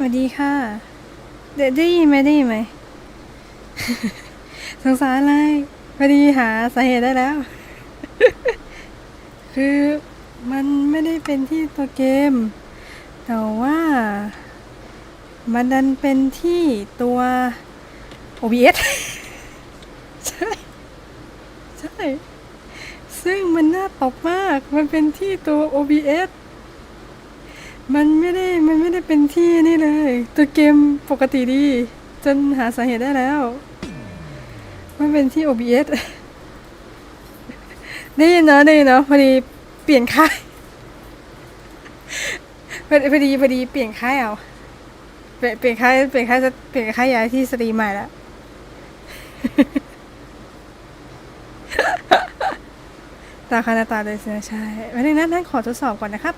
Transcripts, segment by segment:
สวัสดีค่ะเดได้ยินไหมได้ยินไหมสงสารอะไรพอดีหาสาเหตุได้แล้ว คือมันไม่ได้เป็นที่ตัวเกม แต่ว่า มันดันเป็นที่ตัว OBS ใช่ ใช่ ซึ่งมันน่าตกมาก มันเป็นที่ตัว OBS มันไม่ได้ มันไม่ได้เป็นที่นี่เลย ตัวเกมปกติดี จนหาสาเหตุได้แล้ว มันเป็นที่ OBS ได้ยินเนอะได้ยินเนอะพอดีเปลี่ยนค่ายพอดีพอดีเปลี่ยนค่ายเอาเปลี่ยนเปลี่ยนค่ายเปลี่ยนค่ายเปลี่ยนค่ายย้ายที่สตรีมใหม่แล้วตาคานาตาเลยสินะใช่วันนี้นั้นนั้นขอทดสอบก่อนนะครับ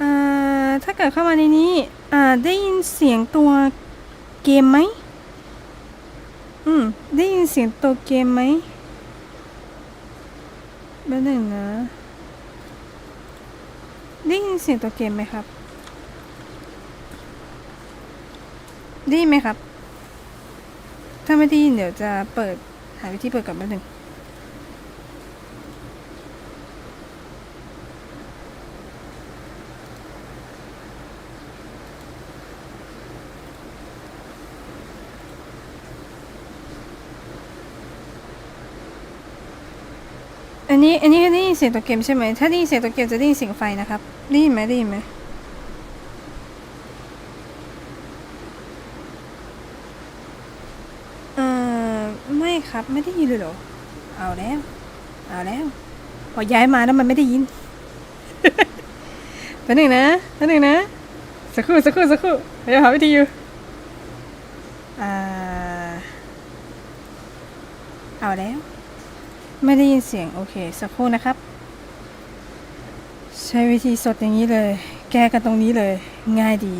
อ่า ถ้าเกิดเข้ามาในนี้อ่าได้ยินเสียงตัวเกมไหมอืม ได้ยินเสียงตัวเกมไหมแป๊บหนึ่งนะ ได้ยินเสียงตัวเกมไหมครับ ได้ยินไหมครับ ถ้าไม่ได้ยินเดี๋ยวจะเปิดหาวิธีเปิดก่อนแป๊บหนึ่ง อันนี้อันนี้ได้ยินเสียงตัวเกมใช่ไหม ถ้าได้ยินเสียงตัวเกมจะได้ยินเสียงไฟนะครับ ได้ยินไหมได้ยินไหมเอ่อไม่ครับไม่ได้ยินเลยเหรอ เอาแล้ว เอาแล้ว พอย้ายมาแล้วมันไม่ได้ยินแป๊บหนึ่งนะแป๊บหนึ่งนะ สักครู่สักครู่สักครู่เดี๋ยวหาวิธีอยู่ อ่า เอาแล้ว ไม่ได้ยินเสียง โอเค สักครู่นะครับ ใช้วิธีสดอย่างนี้เลย แก้กันตรงนี้เลย ง่ายดี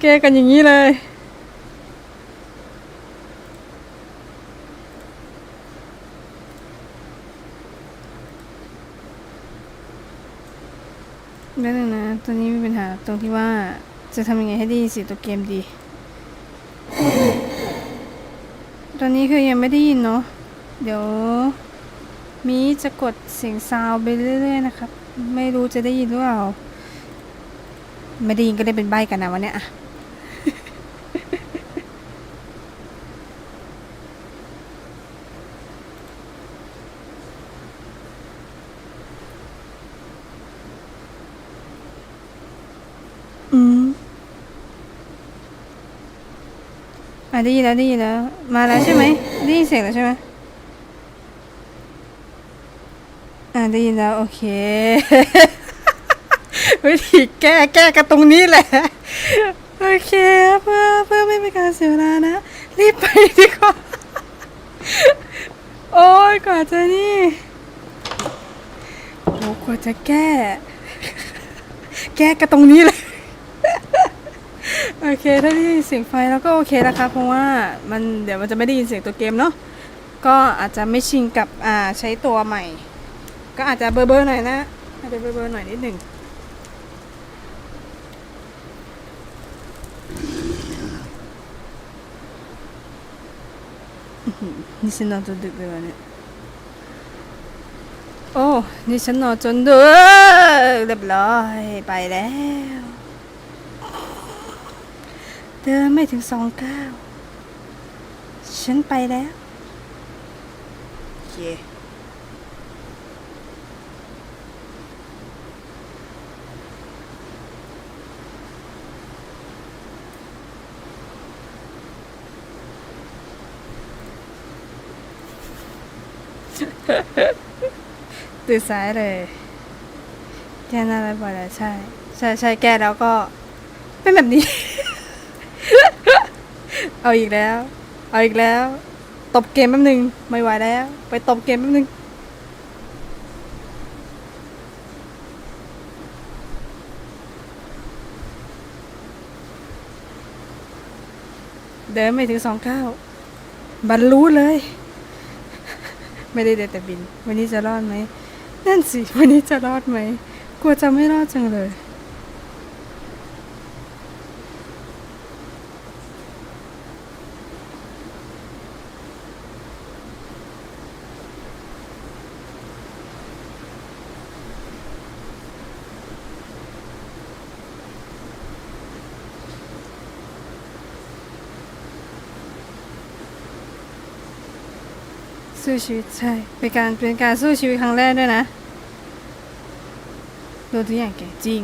แก้กันอย่างนี้เลยนั่นงนะตอนนี้มีปัญหาตรงที่ว่าจะทำยังไงให้ได้ยินเสียงตัวเกมดี ตอนนี้คือยังไม่ได้ยินเนาะ เดี๋ยวมีจะกดเสียงซาวด์ไปเรื่อยๆนะครับ ไม่รู้จะได้ยินหรือเปล่า ไม่ได้ยินก็ได้เป็นใบกันนะวันเนี้ยอะอืมอะได้ยินแล้วได้ยินแล้ว มาแล้วใช่ไหมได้ยินเสียงแล้วใช่ไหม อ่าได้ยินแล้ว โอเค วิธีแก้แก้กันตรงนี้แหละ โอเคเพื่อเพื่อไม่เป็นการเสียเวลานะ รีบไปดีกว่า โอ้ยกว่าจะนี่โอ้กว่าจะแก้ แก้กันตรงนี้เลยโอเคถ้าได้ยินเสียงไฟแล้วก็โอเคนะคะเพราะว่ามันเดี๋ยวมันจะไม่ได้ยินเสียงตัวเกมเนาะก็อาจจะไม่ชินกับอ่าใช้ตัวใหม่ ก็อาจจะเบอร์เบอร์หน่อยนะ อาจจะเบอร์เบอร์หน่อยนิดหนึ่งนี่ฉันนอนจนดึกเลยวะเนี่ย โอ้นี่ฉันนอนจนดึกเรียบร้อยไปแล้ว เดินไม่ถึงสองก้าวฉันไปแล้วโอเตื่นสายเลยแก้หน้าแล้วบ่อยแล้วใช่ ใช่ใช่แก้แล้วก็ เป็นแบบนี้ เอาอีกแล้ว เอาอีกแล้ว ตบเกมแป๊บนึง ไม่ไหวแล้ว ไปตบเกมแป๊บนึงเดินไม่ถึงสองเก้าบรรลุเลย ไม่ได้เดินแต่บิน วันนี้จะรอดไหม นั่นสิ วันนี้จะรอดไหม กลัวจะไม่รอดจังเลย สู้ชีวิตใช่เป็นการเป็นการสู้ชีวิตครั้งแรกด้วยนะโดนทุกอย่างแกล้งจริง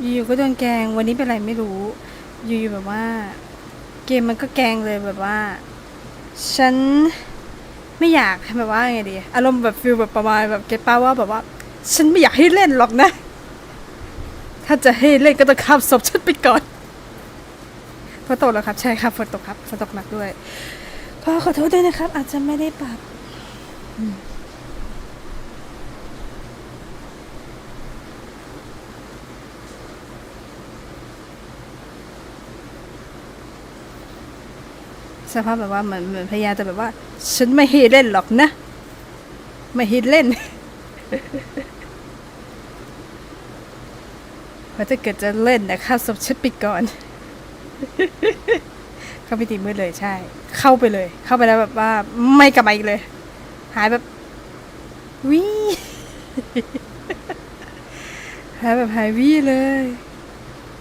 อยู่ๆก็โดนแกงวันนี้เป็นไรไม่รู้ อยู่ๆแบบว่า เกมมันก็แกงเลยแบบว่า ฉันไม่อยากแบบว่าไงดี อารมณ์แบบฟิลแบบประมาณแบบเก็ตป้าว่าแบบว่า ฉันไม่อยากให้เล่นหรอกนะ ถ้าจะให้เล่นก็ต้องข้ามศพฉันไปก่อนฝนตกแล้วครับ ใช่ครับฝนตกครับฝนตกหนักด้วย ก็ขอโทษด้วยนะครับ อาจจะไม่ได้ปรับสภาพแบบว่าเหมือนเหมือนพยายามจะแบบว่า ฉันไม่ให้เล่นหรอกนะ ไม่ให้เล่นพราะเกิดจะเล่นนะข้าสมฉันไปก่อน เข้าไปตีมืดเลยใช่ เข้าไปเลย เข้าไปแล้วแบบว่าไม่กลับมาอีกเลย หายแบบวิหายแบบหายวิเลย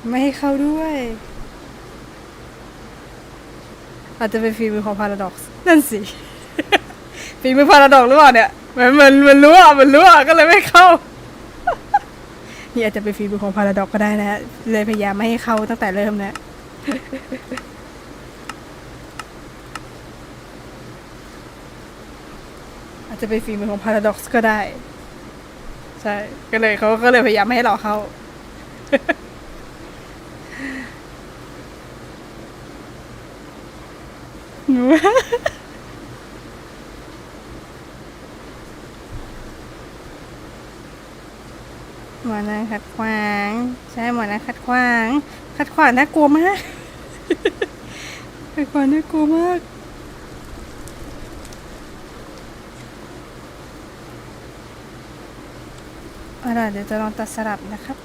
ไม่ให้เข้าด้วย อาจจะเป็นฟีมือของพาราดอกซ์นั่นสิฟีมือพาราดอกซ์หรือเปล่าเนี่ยมันมันมันรู้อะมันรู้อะก็เลยไม่เข้านี่อาจจะเป็นฟีมือของพาราดอกซ์ก็ได้นะฮะเลยพยายามไม่ให้เข้าตั้งแต่เริ่มนะ อา จะเป็นฝีมือของ Paradox ก็ได้ ใช่ ก็เลยเขาก็เลยพยายามไม่ให้เราเข้าหนูหมอนะขัดขวาง ใช่หมอนะขัดขวาง ขัดขวางน่ากลัวมากขัดขวางน่ากลัวมาก เอาล่ะเดี๋ยวจะลองตัดสลับนะครับ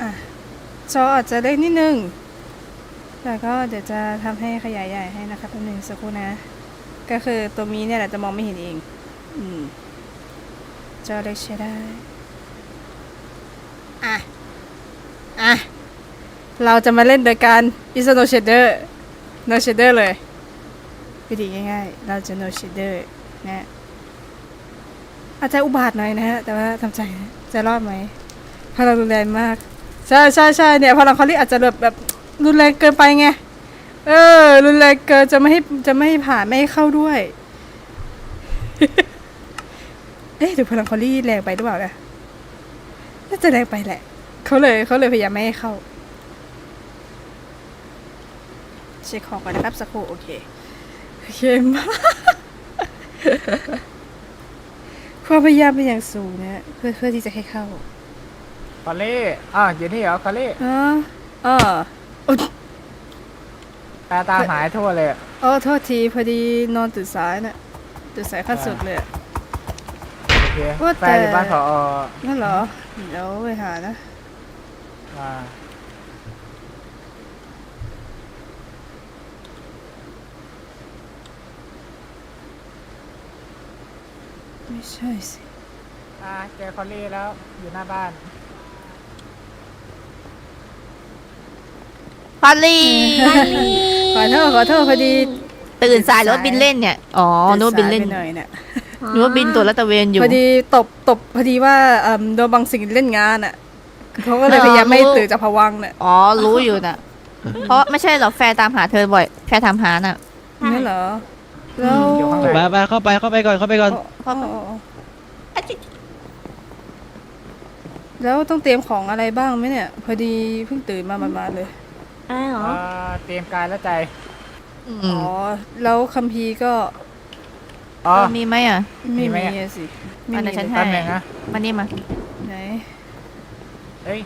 อะจออาจจะเล็กนิดนึงแต่ก็เดี๋ยวจะทำให้ขยายใหญ่ให้นะครับแป๊บนึงสักครู่นะ ก็คือตัวมีเนี่ยแหละจะมองไม่เห็นเองอืมจอเล็กใช้ได้อะอะเราจะมาเล่นโดยการ is no shader no shader เลยวิธีง่ายๆ เราจะ no shader นะ อาจจะอุบาทหน่อยนะฮะ แต่ว่าทำใจนะจะรอดไหมพลังรุนแรงมาก ใช่ใช่ใช่เนี่ยพลังคอลลี่อาจจะแบบแบบรุนแรงเกินไปไง เออ รุนแรงเกินจะไม่ให้จะไม่ให้ผ่านไม่ให้เข้าด้วย เอ๊ะหรือพลังคอลลี่แรงไปหรือเปล่านะน่าจะแรงไปแหละ เขาเลยเขาเลยพยายามไม่ให้เข้าเช็คของก่อนนะครับสักครู่โอเคโอเคมาก ความพยายามเป็นอย่างสูงนะเพื่อเพื่อที่จะให้เข้าคอลลี่อะอยู่นี่เหรอคอลลี่อ๋ออ๋ออุ๊ยตาตามหายทั่วเลยอะอ๋อโทษทีพอดีนอนตื่นสายน่ะตื่นสายขั้นสุดเลยอะโอเคว่าแฟแต่นอยู่บ้านพอนั่นเหรอเดี๋ยวไปหานะ อ่า ไม่ใช่สิ อ่าเจอคอลลี่แล้วอยู่หน้าบ้าน พอลลี่ขอโทษขอโทษพอดี ตื่นสายหรือว่าบินเล่นเนี่ย อ๋อนึกว่าบินเล่นตื่สายไปหน่อยเนี่ยนึกว่าบินตัวละตระเวนอยู่ พอดีตบตบพอดีว่าเอิ่มโดนบางสิ่งเล่นงานอะเขาก็เลยอ๋อพยายามไม่รู้ ตื่นจากภวังค์เนี่ยอ๋อ รู้อยู่น่ะ เพราะไม่ใช่หรอกแฟนตามหาเธอบ่อย แฟนตามหาน่ะ นั่นเหรอ แล้วอยู่ข้างในไปไปเข้าไปเข้าไปก่อนเข้าไปก่อน อ๋ออ๋ออ๋อแล้วต้องเตรียมของอะไรบ้างไหมเนี่ย พอดีเพิ่งตื่นมาประมาณๆเลย อ้าวอ่าเตรียมกายและใจอือ๋มอแล้วคัมภีร์ก็อ๋อ เออมีไหมอะไม่มีไหมมีอะ อะสิไม่อันไหนมีฉันเลยให้แป๊บนึงนะ มานี่มา ไหนเอ้ย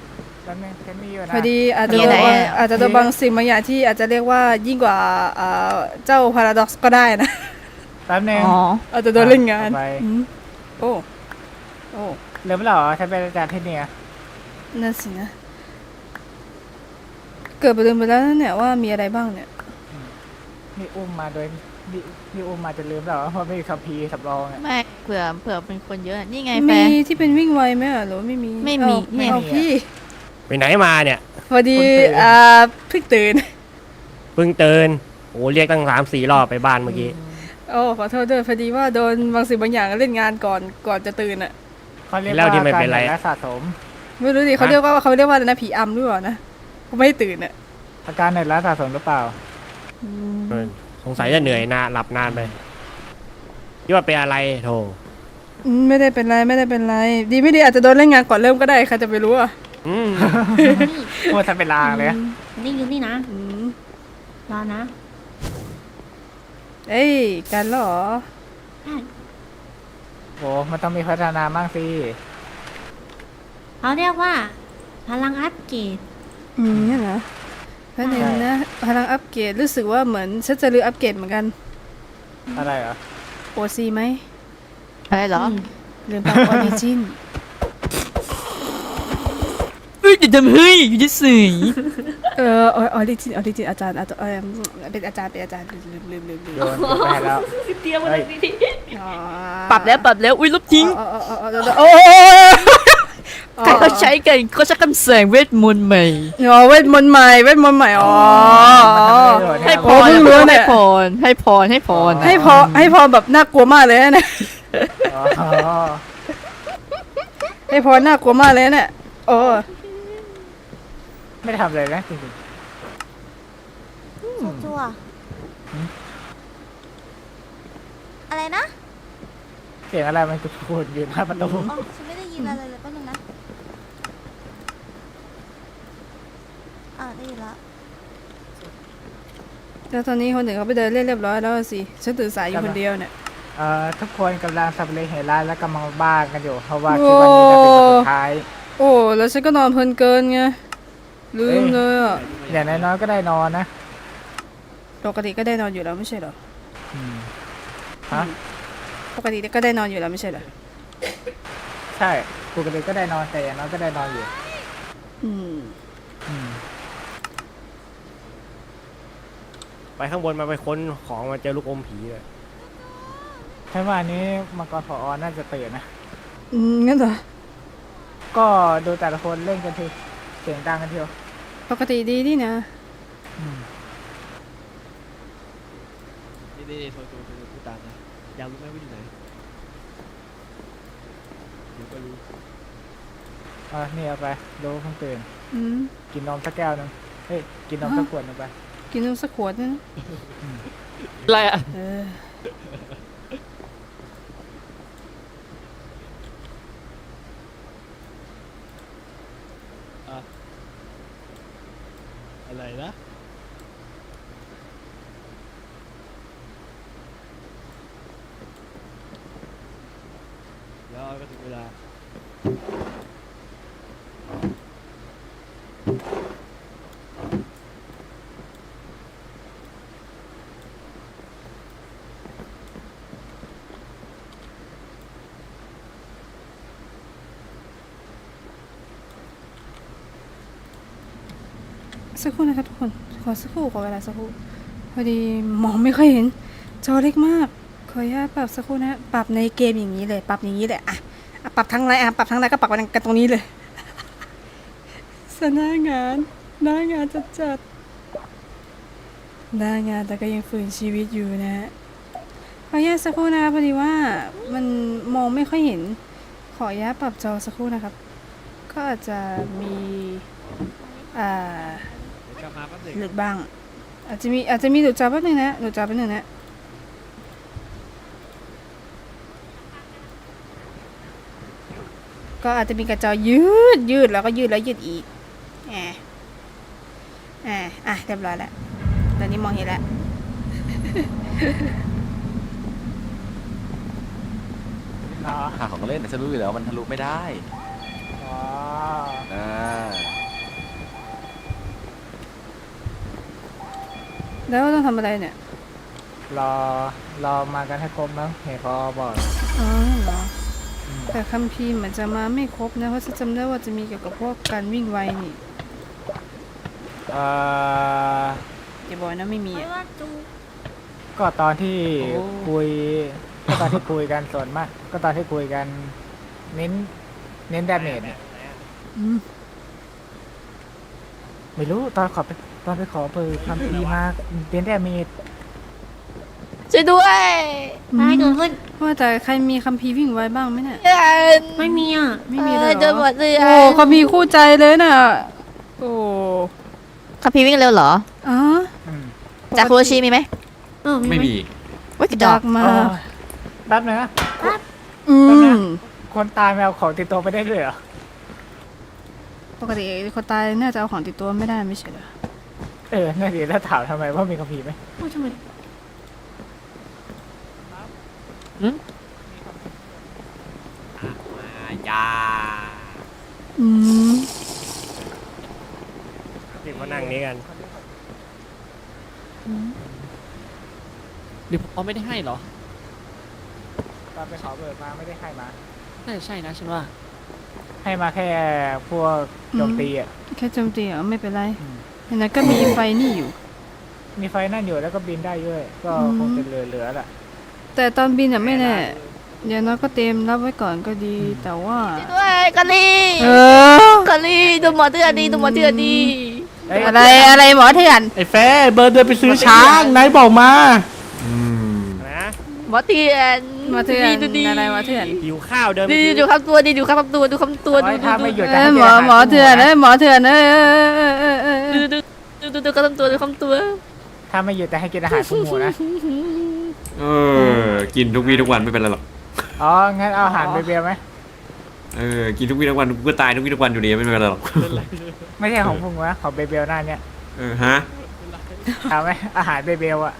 แป๊บนึงฉันมีอยู่นะพอดีอาจจะมีโดอะไรนบางอะอาจจะโดนบางสิ่งบางอย่างที่อาจจะเรียกว่ายิ่งกว่าอ่าเจ้าพาราด็อกซ์ก็ได้นะ แป๊บนึง อ๋อ อาจจะโดนเล่นงานต่อไป อืมโอ้โอ้เริ่มแล้วเหรอฉันเป็นอาจารย์เทคนิคอะนั่นสินะ เกิดประเด็นไปแล้วนะเนี่ยว่ามีอะไรบ้างเนี่ย นี่อุ้มมาโดยนี่นี่อุ้มมาจะลืมแล้วเหรอเพราะไม่มีคัมภีร์สำรองอะไม่เผื่อเผื่อเป็นคนเยอะ นี่ไงแฟมีน ที่เป็นวิ่งไวไหมอะหรือว่าไม่มีไม่มี เอาเนี่ย เอาพี่ ไปไหนมาเนี่ย พอดีอ่าเพิ่งตื่น เพิ่งตื่นโอ้เรียกตั้งสามสี่รอบไปบ้านเมื่อกี้ โอ้ขอโทษด้วยพอดีว่าโดนบางสิ่งบางอย่างเล่นงานก่อนก่อนจะตื่นอะเขาเรียกแล้วว่าที่ไม่เป็นไรการเหนื่อยและสะสม ไม่รู้ดิเขาเรียกว่าเขาเรียกว่าอะไรนะผีอำหรือเปล่านะเขาไม่ให้ตื่นอะอาการเหนื่อยและสะสมหรือเปล่าเออสงสัยจะเหนื่อยนานหลับนานไปคิดว่าเป็นอะไรโธ่อืมไม่ได้เป็นไรไม่ได้เป็นไร ดีไม่ดีอาจจะโดนเล่นงานก่อนเริ่มก็ได้ใครจะไปรู้อะ อืมพูดซะเป็นลางเลยนี่อยู่นี่นะอืมรอนะเอ้ย กันเหรอ โอ้มันต้องมีพัฒนาบ้างสิเขาเรียกว่า พลังอัปเกรดอืมเนี่ยเหรอแป๊บนึงนะพลังอัปเกรดรู้สึกว่าเหมือนฉันจะลืออัปเกรดเหมือนกันอะไรเหรอโอซีไหมอะไรเหรอลืมปรับออริจินเฮ้ย อย่าทำเฮ้ยอยู่ที่สื่อเออออริจินออริจินอาจารย์อาจารย์เออเป็นอาจารย์เป็นอาจารย์ลืมลืมลืมลืมโยนโยนไปให้แล้วเตรียมมาเลยพี่อ๋อปรับแล้วปรับแล้วอุ้ยลบทิ้งอ๋ออ๋ออ๋ออ๋อโอ้ใครเขาใช้กันเขาใช้คำแสงเวทมนต์ใหม่อ๋อเวทมนต์ใหม่เวทมนต์ใหม่อ๋อ ให้พโอ้รเพิ่งรู้เนี่ให้พรให้พรให้พรให้พอให้พอแบบน่ากลัวมากเลยนะเนี่ยอ๋อให้พอน่ากลัวมากเลยนะเนี่ยโอ้ ไม่ได้ทำอะไรนะจริงจั่วอะไรนะๆเสียงอะไรมันจะพูดอยู่หน้าประตูอ๋อฉันไม่ได้ยินอะไรเลยแป๊บนึงนะอ่าได้ยินละแล้วตอนนี้คนอื่นเขาไปเดินเล่นเรียบร้อยแล้วสิ ฉันตื่นสายอยู่คนเดียวเนี่ย เอ่อทุกคนกำลังสับเลยเหตุร้ายและกำลังบ้ากันอยู่เพราะว่าคิดว่านี่จะเป็นวันสุดท้าย โอ้ แล้วฉันก็นอนเพลินเกินไง ลืมเลยอะอย่างน้อยๆก็ได้นอนนะปกติก็ได้นอนอยู่แล้วไม่ใช่เหรออืมฮะปกติก็ได้นอนอยู่แล้วไม่ใช่เหรอใช่ปกติก็ได้นอนแต่อย่างน้อยก็ได้นอนอยู่ อืมอืมไปข้างบนมาไปค้นของมาเจอลูกอมผีเลยใช่ว่าอันนี้มังกรผอน่าจะตื่นนะอืมงั้นเหรอก็ดูแต่ละคนเล่นกันทีเสียงดังกันทีเดียว ปกติดีนี่นะอืมนี่นี่โทรโทรโทรพูดตามนะอยากรู้ไหมว่าอยู่ไหนเดี๋ยวก็รู้เอะนี่เอาไปดูเพิ่งตื่น อืม กินนมสักแก้วหนึงเฮ้ย กินนมสักขวดหนึงไป กินนมสักขวดนะอะไรอะ เออ อะไรนะแล้วก็ถึงเวลา สักครู่นะครับทุกคน ขอสักครู่ขอเวลาสักครู่ พอดีมองไม่ค่อยเห็น จอเล็กมาก ขออนุญาตปรับสักครู่นะ ปรับในเกมอย่างนี้เลย ปรับอย่างนี้เลยอะอะปรับทั้งไรอะปรับทั้งไรก็ปรับกันตรงนี้เลยสนางานหน้างานจัดจัดหน้างานแต่ก็ยังฝืนชีวิตอยู่นะขออนุญาตสักครู่นะพอดีว่ามันมองไม่ค่อยเห็น ขออนุญาตปรับจอสักครู่นะครับ ก็อาจจะมีอ่า กลับมาแป๊บหนึงหลุดบ้าง อาจจะมีอาจจะมีหลุดจอแป๊บนึงนะหลุดจอแป๊บนึงนะก็อาจจะมีกระจอยืดยืดแล้วก็ยืดแล้วยืดอีกแอะแอะอะเรียบร้อยแล้วตอนนี้มองเห็นแล้วเนาะหาของเล่นแต่ฉันรู้อยู่แล้วมันทะลุไม่ได้ อ๋อ อ่า แล้วต้องทำอะไรเนี่ยรอรอมากันให้ครบมั้งเห็นพอบอกอ๋อเหรอแต่คัมภีร์เหมือนจะมาไม่ครบนะเพราะฉันจำได้ว่าจะมีเกี่ยวกับพวกการวิ่งไวนี่เอ่ออย่าบอกนะไม่มีไม่อะว่าจูก็ตอนที่โอ้ คุย ก็ตอนที่คุยกันส่วนมาก ก็ตอนที่คุยกันเน้น เน้นดาเมจเนี่ยอืมไม่รู้ตอนขอไป ตอนไปขอเบอร์คัมภีร์มาเป็นแต่เมดช่วยด้วยอะไรเกิดขึ้นว่าแต่ใครมีคัมภีร์วิ่งไวบ้างไหมเนี่ย ไม่มีอะ ไม่มีเลยเจเหรอหมอดเลยโอ้คัมภีร์คู่ใจเลยน่ะ โอ้คัมพีร์วิ่งเร็วเหรออ๋ออืมจากคุโรชิมีไหมเออไม่มีว้ยกระจจาอกกมาโอ้ยแป๊บนึงนะอืแป๊บนะมคนตายแมวของติดตัวไปได้ด้วยเหรอ ปกติคนตายน่าจะเอาของติดตัวไม่ได้ไม่ใช่เหรอ เออน่าดีแล้วถามทำไมว่ามีคัมภีร์ไหมโอ้ยทำไมจ้าอืมรีบมานั่งนี้กันหรือเขาไม่ได้ให้เหรอตอนไปขอเบอร์มาไม่ได้ให้มา น่าจะใช่นะฉันว่าให้มาแค่พวกโจมตีอะแค่โจมตีเหรอไม่เป็นไร อืม เห็นนั้นก็มีไฟนี่อยู่ มีไฟนั่นอยู่แล้วก็บินได้ด้วย ก็อืมคงจะเหลือๆแหละแต่ตอนบินอะไม่แน่เดี๋ยวน้อยก็เตรียมรับไว้ก่อนก็ดีแต่ว่าช่วยด้วยกะลีเออ กะลีดูหมอเตือนดีดูหมอเตือนดีเอ้ยอะไรอะไรหมอเถื่อนไอ้แฟเบอร์เดินไปซื้อช้าง นายบอกมาอืมนะ หมอเตือนหมอเถื่อนดูดีอะไรหมอเถื่อนหิวข้าวเดินไปดีซื้อดูคำตัวดีดูคำตัวดูคำตัวดูไว้ดูถ้าไม่หยุดเอ้จะยให้หมอกิาารหมอเถื่อนหเอ้ยหมอเถื่อนเอ้ยเอ้ยเอ้ยเอ้ยเอ้ยเอ้ยดูดูดูดูดูคำตัวดูคำตัวถ้าไม่หยุดจะให้กินอาหารพวกหมูนะ เออ กินทุกวี่ทุกวันไม่เป็นไรหรอก อ๋อ งั้นเอาอาหารเบเบลไหมเออ กินทุกวี่ทุกวันกูก็ตายทุกวี่ทุกวันอยู่ดีไม่เป็นไรหรอก ไม่ใช่ของพุงนะของเบเบลหน้าเนี่ยเออฮะ เอาไหมอาหารเบเบลอะ